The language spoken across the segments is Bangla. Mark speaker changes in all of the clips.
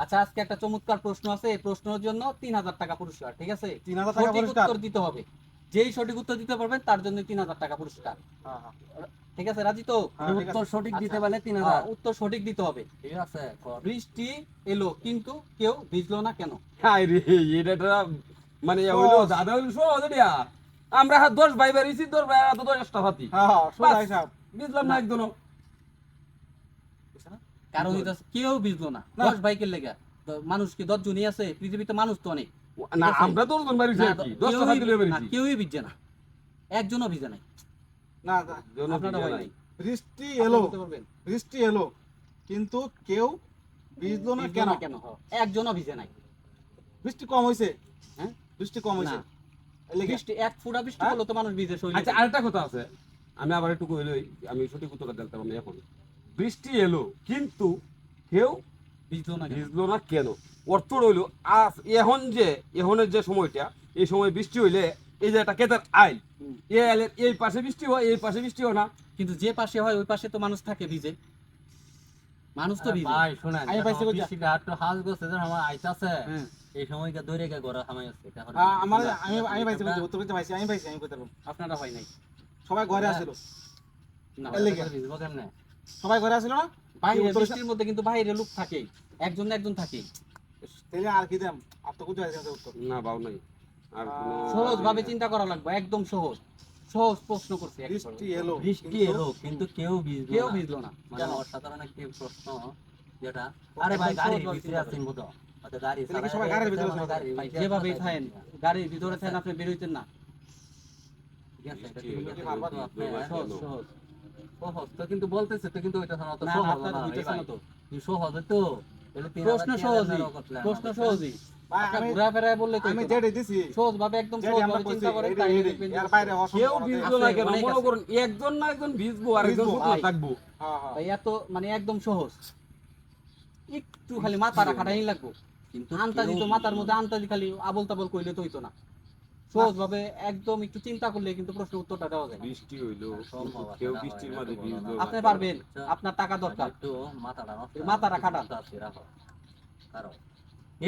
Speaker 1: আচ্ছা আজকে একটা চমৎকার প্রশ্ন আছে। এই প্রশ্নের জন্য তিন হাজার টাকা পুরস্কার ঠিক আছে?
Speaker 2: তিন হাজার টাকা পুরস্কার।
Speaker 1: উত্তর দিতে হবে। যেই সঠিক উত্তর দিতে পারবেন তার জন্য তিন হাজার টাকা পুরস্কার।
Speaker 2: হ্যাঁ, হ্যাঁ।
Speaker 1: ঠিক আছে রাজি তো?
Speaker 2: হ্যাঁ,
Speaker 3: উত্তর সঠিক দিতে
Speaker 1: আচ্ছা।
Speaker 3: পারলে তিন হাজার।
Speaker 1: উত্তর সঠিক দিতে হবে।
Speaker 3: ঠিক আছে
Speaker 1: বৃষ্টি এলো কিন্তু কেউ ভিজলো না কেন?
Speaker 4: এটা মানে হইল দাদা হইল সহজ এটা আমরা হাত দশ ভাই বেরিয়েছি দশ ভাই তো দশ একটা হাতি
Speaker 2: সোজা
Speaker 4: বাস।
Speaker 2: হিসাব।
Speaker 4: বুঝলাম না একদম
Speaker 1: হইতাছে কেউ ভিজলো না।
Speaker 2: না।
Speaker 1: দশ বাইকের লেগে। মানুষ কি দশ জনই আছে? পৃথিবীতে মানুষ তো অনেক।
Speaker 4: না আমরা তো জন বেরিয়েছি
Speaker 1: না,
Speaker 4: আর কি দশটা
Speaker 1: কেউই- না একজনও ভিজে নাই।
Speaker 2: না, বৃষ্টি এলো। বৃষ্টি এলো। কিন্তু কেউ ভিজলো না কেন?
Speaker 1: কেন? একজনও ভিজে নাই।
Speaker 2: বৃষ্টি কম হয়েছে
Speaker 1: হ্যাঁ?
Speaker 2: বৃষ্টি কম। এর
Speaker 1: বৃষ্টি এক ফুটা বৃষ্টি
Speaker 2: হ্যাঁ?
Speaker 1: হলো তো মানুষ ভিজে
Speaker 4: আচ্ছা আরেকটা কথা আছে। আমি আবার একটু কইলই আমি সঠিক উত্তরটা দিতে পারব না এখন। বৃষ্টি এলো কিন্তু কেউ
Speaker 1: ভিজলো না কেন?
Speaker 4: ভিজলো না কেন অর্থ রইল আজ এখন যে এখনের যে সময়টা এই সময় বৃষ্টি হইলে এই যে একটা কেতার আইল। এই আইলের এই পাশে বৃষ্টি হয় এই পাশে বৃষ্টি হয় না
Speaker 1: কিন্তু যে পাশে হয় ওই পাশে তো মানুষ থাকে ভিজে মানুষ তো ভিজে
Speaker 3: ভাই
Speaker 2: আমি পাইছি বুঝা।
Speaker 3: বৃষ্টিটা একটু হাল গেছে যখন আমার আইতাছে
Speaker 1: হ্যাঁ।
Speaker 3: এই সময়টা দৌড়ে গিয়ে হামাই আছে
Speaker 2: আমার আমি
Speaker 3: বুঝলা?
Speaker 2: আমি পাইছি
Speaker 3: এটা-
Speaker 2: উত্তর করতে পাইছি আমি পাইছি আমি কইতে
Speaker 1: আপনারা হয় নাই
Speaker 2: সবাই ঘরে
Speaker 3: হ্যাঁ।
Speaker 2: আসিল
Speaker 1: না।
Speaker 3: ভিজবো কেমনে?
Speaker 2: সবাই ঘরে আসিল না?
Speaker 1: বাইরে বৃষ্টির মধ্যে কিন্তু বাইরে লোক থাকেই একজন না একজন থাকেই
Speaker 2: তাহলে আর কি দেম? আর তো কোথায় আছে উত্তর?
Speaker 4: না বাউ নাই। আর
Speaker 1: সহজ ভাবে চিন্তা করা লাগবে একদম সহজ। সহজ প্রশ্ন করছি।
Speaker 2: বৃষ্টি এলো
Speaker 3: বৃষ্টি এলো কিন্তু কেউ ভিজলো
Speaker 1: কেউ। ভিজলো না।
Speaker 3: মানে অসাধারণ একটি প্রশ্ন যেটা আরে ভাই
Speaker 1: একদম
Speaker 3: গাড়ির ভিতরে আছেন বোধ গাড়ি
Speaker 2: তাহলে সবাই গাড়ির ভিতরে
Speaker 3: মানে
Speaker 1: ভাই
Speaker 3: ভিতরে
Speaker 1: থাকেন। গাড়ির ভিতরে থাকেন আপনি বেরোইতেন না।
Speaker 3: ঠিক আছে?
Speaker 1: সহজ সহজ।
Speaker 3: সহজ তো কিন্তু বলতেছে তো কিন্তু ওইটা শোনা তো সহজ না, ভাই।
Speaker 1: তো
Speaker 3: সহজ তো
Speaker 1: প্রশ্ন সহজই প্রশ্ন সহজই
Speaker 2: আমি
Speaker 1: ঘুরা ফেরায় বললে তো
Speaker 2: আমি
Speaker 1: হইতো না।
Speaker 2: যেটা দিছি
Speaker 1: সহজ ভাবে একদম সহজ ভাবে চিন্তা করেন
Speaker 2: এটাই-
Speaker 1: তাই
Speaker 2: এটাই।
Speaker 1: দেখবেন যে
Speaker 2: এর বাইরে
Speaker 4: কেউ
Speaker 2: সম্ভব না।
Speaker 4: ভিজলো না
Speaker 1: আছে,
Speaker 4: কেন মনে করুন একজন না একজন ভিজবো আর একজন
Speaker 2: ভিজবো,
Speaker 4: শুকনো
Speaker 1: ভাই।
Speaker 4: থাকব
Speaker 2: হ্যাঁ, হ্যাঁ।
Speaker 1: এত মানে একদম সহজ একটু খালি মাথা রাখাটাই লাগবো
Speaker 3: কিন্তু
Speaker 1: আন্তাজি তো মাথার মধ্যে আন্তাজি খালি আবল তাবল কইলে তো হইতো না সহজ ভাবে একদম একটু চিন্তা করলে কিন্তু প্রশ্ন উত্তরটা দেওয়া যায়।
Speaker 4: বৃষ্টি হইল কেউ বৃষ্টির ভিজলো
Speaker 1: আপনি পারবেন আপনার টাকা দরকার।
Speaker 3: একটু মাথাটা
Speaker 1: মাথাটা খাটান।
Speaker 3: মাথা আছে, রাখো।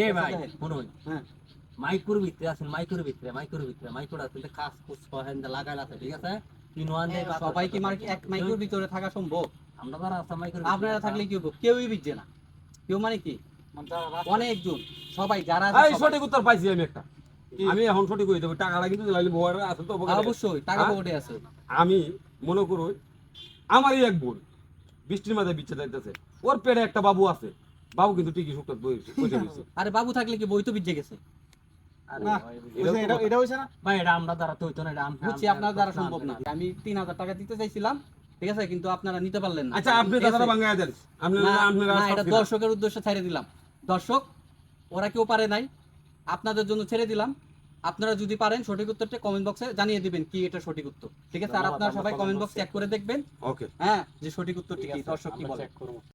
Speaker 3: এ ভাই শুনুন।
Speaker 1: হ্যাঁ।
Speaker 3: মাইকুর ভিতরে আছেন মাইকুর ভিতরে মাইকুর ভিতরে মাইকুর আছে কাজ কুচ কহেন লাগাই আছে ঠিক আছে? তিন ওয়ান
Speaker 1: সবাই কি মার্ক এক মাইক্রোর ভিতরে থাকা সম্ভব?
Speaker 3: আমরা যারা আছে মাইকুর
Speaker 1: আপনারা থাকলে কি হব কেউই বিজছে না। কেউ মানে কি?
Speaker 2: মানে
Speaker 1: অনেকজন। সবাই যারা
Speaker 4: সঠিক উত্তর পাইছি আমি একটা? আমি এখন সঠিক হয়ে দেবো টাকাটা কিন্তু বউয়ের আছে তো
Speaker 1: অবশ্যই টাকা
Speaker 4: হ্যাঁ?
Speaker 1: পকেটে আছে।
Speaker 4: আমি মনে করো আমারই এক বোন বৃষ্টির মাঝে বিচ্ছে যাইতেছে ওর পেটে একটা বাবু আছে। বাবু কিন্তু ঠিকই শুকত বসে
Speaker 1: আরে বাবু থাকলে কি বই তো বিজে গেছে?
Speaker 2: এটা এটা হইছে না?
Speaker 3: ভাই এটা আমরা দ্বারা তো হইতো না এটা
Speaker 1: বুঝছি আপনার দ্বারা সম্ভব না। আমি তিন হাজার টাকা দিতে চাইছিলাম ঠিক আছে কিন্তু আপনারা নিতে পারলেন না।
Speaker 4: আচ্ছা আপনি
Speaker 1: ঠিক
Speaker 4: বাঙ্গায় দেন আপনি আপনারা
Speaker 1: এটা দর্শকের উদ্দেশ্যে ছেড়ে দিলাম। দর্শক ওরা কেউ পারে নাই। আপনাদের জন্য ছেড়ে দিলাম। আপনারা যদি পারেন সঠিক উত্তরটা কমেন্ট বক্সে জানিয়ে দিবেন কি এটা সঠিক উত্তর। ঠিক আছে? আর আপনারা সবাই কমেন্ট বক্স চেক করে দেখবেন।
Speaker 4: ওকে
Speaker 1: হ্যাঁ যে সঠিক উত্তরটি কি দর্শক কি বলে?